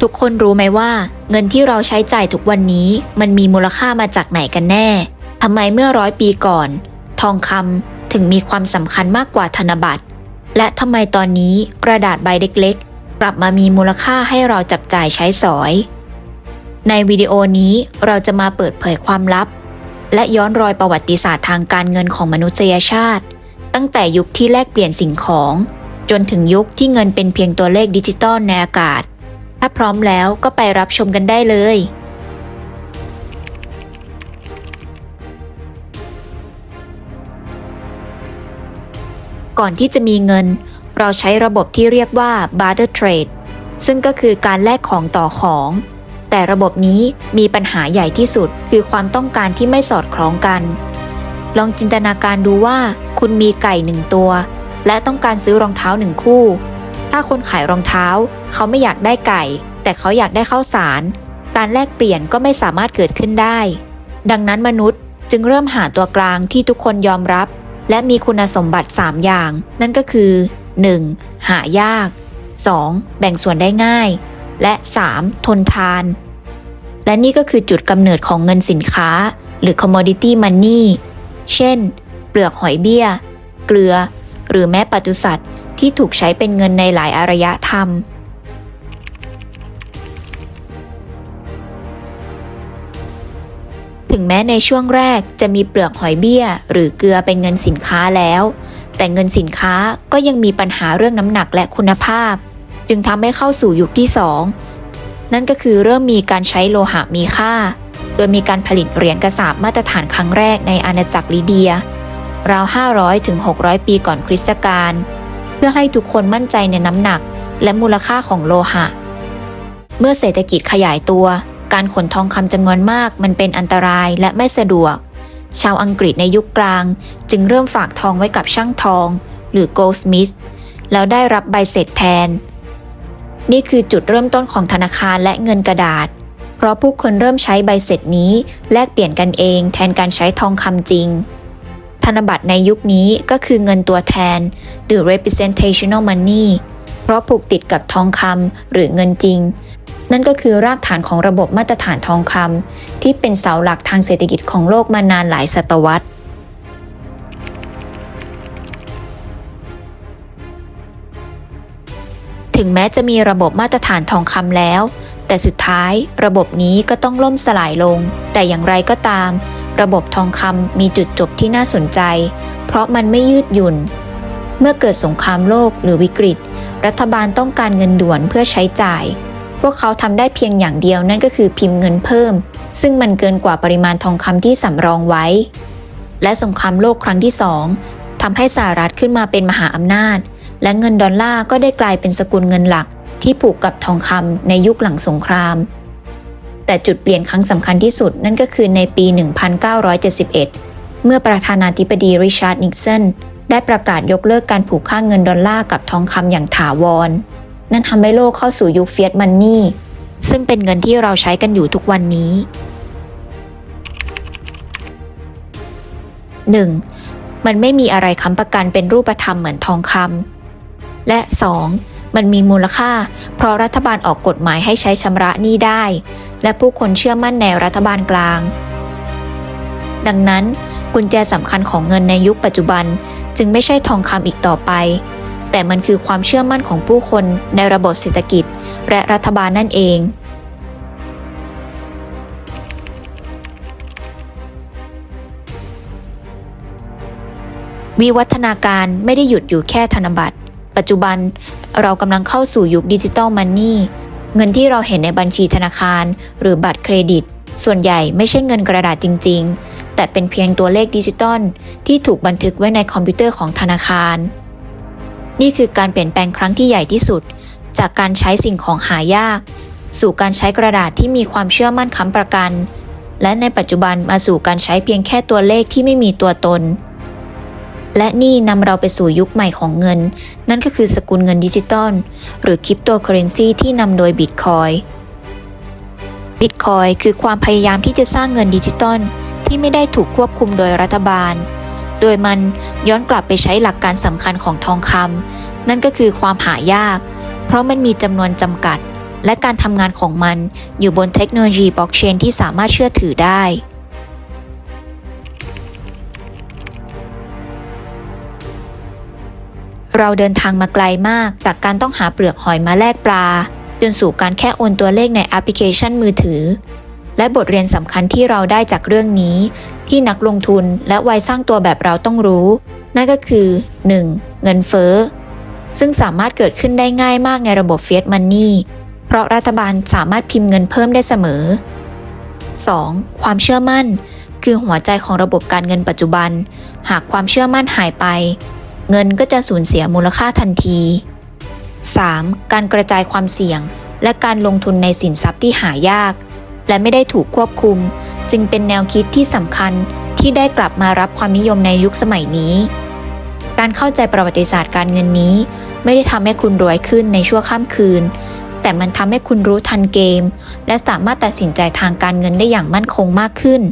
ทุกคนรู้ไหมว่า เงินที่เราใช้จ่ายทุกวันนี้ มันมีมูลค่ามาจากไหนกันแน่ทำไมเมื่อร้อยปีก่อน ทองคำถึงมีความสำคัญมากกว่าธนบัตร และทำไมตอนนี้กระดาษใบเล็กๆ กลับมามีมูลค่าให้เราจับจ่ายใช้สอย ในวิดีโอนี้เราจะมาเปิดเผยความลับ และย้อนรอยประวัติศาสตร์ทางการเงินของมนุษยชาติ ตั้งแต่ยุคที่แลกเปลี่ยนสิ่งของ จนถึงยุคที่เงินเป็นเพียงตัวเลขดิจิตอลในอากาศ ถ้าพร้อมแล้วก็ไปรับชมกันได้เลย ก่อนที่จะมีเงิน เราใช้ระบบที่เรียกว่า barter trade ซึ่งก็คือการแลกของต่อของ แต่ระบบนี้มีปัญหาใหญ่ที่สุดคือความต้องการที่ไม่สอดคล้องกัน ลองจินตนาการดูว่า คุณมีไก่หนึ่งตัว และต้องการซื้อรองเท้าหนึ่งคู่ ถ้าคนขายรองเท้า เขาไม่อยากได้ไก่ แต่เขาอยากได้ข้าวสาร การแลกเปลี่ยนก็ไม่สามารถเกิดขึ้นได้ ดังนั้นมนุษย์จึงเริ่มหาตัวกลางที่ทุกคนยอมรับ และมีคุณสมบัติ 3 อย่าง นั่นก็คือ 1. หายาก 2. แบ่งส่วนได้ง่าย และ 3. ทนทาน และนี่ก็คือจุดกำเนิดของเงินสินค้า หรือ commodity money เช่น เปลือกหอยเบี้ย เกลือ หรือแม้ปศุสัตว์ ที่ถูกใช้เป็นเงินในหลายอารยธรรม ถึงแม้ในช่วงแรกจะมีเปลือกหอยเบี้ย หรือเกลือเป็นเงินสินค้าแล้ว แต่เงินสินค้าก็ยังมีปัญหาเรื่องน้ำหนักและคุณภาพ จึงทำให้เข้าสู่ยุคที่ 2 นั่นก็คือเริ่มมีการใช้โลหะมีค่า โดยมีการผลิตเหรียญกระสาบมาตรฐานครั้งแรกในอาณาจักรลิเดียราว 500ถึง600 ปีก่อนคริสตกาล พื่อให้ทุกคนมั่นใจในน้ำหนัก และมูลค่าของโลหะ เมื่อเศรษฐกิจขยายตัว การขนทองคำจำนวนมากมันเป็นอันตรายและไม่สะดวก ชาวอังกฤษในยุคกลาง จึงเริ่มฝากทองไว้กับช่างทอง หรือ goldsmith แล้วได้รับใบเสร็จแทน นี่คือจุดเริ่มต้นของธนาคารและเงินกระดาษ เพราะผู้คนเริ่มใช้ใบเสร็จนี้แลกเปลี่ยนกันเองแทนการใช้ทองคำจริง ธนบัตรในยุคนี้ก็คือเงินตัวแทน หรือ representational money เพราะผูกติดกับทองคำหรือเงินจริง นั่นก็คือรากฐานของระบบมาตรฐานทองคำที่เป็นเสาหลักทางเศรษฐกิจของโลกมานานหลายศตวรรษถึงแม้จะมีระบบมาตรฐานทองคำแล้ว แต่สุดท้ายระบบนี้ก็ต้องล่มสลายลง แต่อย่างไรก็ตาม ระบบทองคำมีจุดจบที่น่าสนใจ เพราะมันไม่ยืดหยุ่น เมื่อเกิดสงครามโลกหรือวิกฤต รัฐบาลต้องการเงินด่วนเพื่อใช้จ่าย พวกเขาทำได้เพียงอย่างเดียวนั่นก็คือพิมพ์เงินเพิ่ม ซึ่งมันเกินกว่าปริมาณทองคำที่สำรองไว้ และสงครามโลกครั้งที่สองทำให้สหรัฐขึ้นมาเป็นมหาอำนาจ และเงินดอลลาร์ก็ได้กลายเป็นสกุลเงินหลักที่ผูกกับทองคำในยุคหลังสงคราม แต่จุดเปลี่ยนครั้งสำคัญที่สุดนั่นก็คือในปี 1971 เมื่อประธานาธิบดีริชาร์ดนิกสันได้ประกาศยกเลิกการผูกค่าเงินดอลลาร์กับทองคำอย่างถาวร นั่นทำให้โลกเข้าสู่ยุคเฟียสมันนี่ ซึ่งเป็นเงินที่เราใช้กันอยู่ทุกวันนี้ 1. มันไม่มีอะไรค้ำประกันเป็นรูปธรรมเหมือนทองคำและ 2. มันมีมูลค่า เพราะรัฐบาลออกกฎหมายให้ใช้ชำระหนี้ได้ และผู้คนเชื่อมั่นในรัฐบาลกลาง ดังนั้น กุญแจสำคัญของเงินในยุคปัจจุบัน จึงไม่ใช่ทองคำอีกต่อไป แต่มันคือความเชื่อมั่นของผู้คนในระบบเศรษฐกิจ และรัฐบาลนั่นเองวิวัฒนาการไม่ได้หยุดอยู่แค่ธนบัตร ปัจจุบันเรากำลังเข้าสู่ยุคดิจิตอลมันนี่เงินที่เราเห็นในบัญชีธนาคาร หรือบัตรเครดิต ส่วนใหญ่ไม่ใช่เงินกระดาษจริง ๆ แต่เป็นเพียงตัวเลขดิจิตอลที่ถูกบันทึกไว้ในคอมพิวเตอร์ของธนาคาร นี่คือการเปลี่ยนแปลงครั้งที่ใหญ่ที่สุด จากการใช้สิ่งของหายาก สู่การใช้กระดาษที่มีความเชื่อมั่นค้ำประกัน และในปัจจุบันมาสู่การใช้เพียงแค่ตัวเลขที่ไม่มีตัวตน และนี่นำเราไปสู่ยุคใหม่ของเงิน นั่นก็คือสกุลเงินดิจิตอลหรือคริปโตเคอเรนซีที่นำโดยบิตคอยบิตคอยคือความพยายามที่จะสร้างเงินดิจิตอลที่ไม่ได้ถูกควบคุมโดยรัฐบาล โดยมันย้อนกลับไปใช้หลักการสำคัญของทองคำนั่นก็คือความหายาก เพราะมันมีจำนวนจำกัด และการทำงานของมันอยู่บนเทคโนโลยีบล็อกเชนที่สามารถเชื่อถือได้ เราเดินทางมาไกลมาก จากการต้องหาเปลือกหอยมาแลกปลา จนสู่การแค่โอนตัวเลขในแอปพลิเคชันมือถือ และบทเรียนสำคัญที่เราได้จากเรื่องนี้ ที่นักลงทุนและวัยสร้างตัวแบบเราต้องรู้ นั่นก็คือ 1. เงินเฟ้อ ซึ่งสามารถเกิดขึ้นได้ง่ายมากในระบบเฟียสมันนี่เพราะรัฐบาลสามารถพิมพ์เงินเพิ่มได้เสมอ 2. ความเชื่อมั่น คือหัวใจของระบบการเงินปัจจุบัน หากความเชื่อมั่นหายไป เงินก็จะสูญเสียมูลค่าทันที 3. การกระจายความเสี่ยง และการลงทุนในสินทรัพย์ที่หายาก และไม่ได้ถูกควบคุม จึงเป็นแนวคิดที่สำคัญที่ได้กลับมารับความนิยมในยุคสมัยนี้ การเข้าใจประวัติศาสตร์การเงินนี้ ไม่ได้ทำให้คุณรวยขึ้นในชั่วข้ามคืน แต่มันทำให้คุณรู้ทันเกม และสามารถตัดสินใจทางการเงินได้อย่างมั่นคงมากขึ้น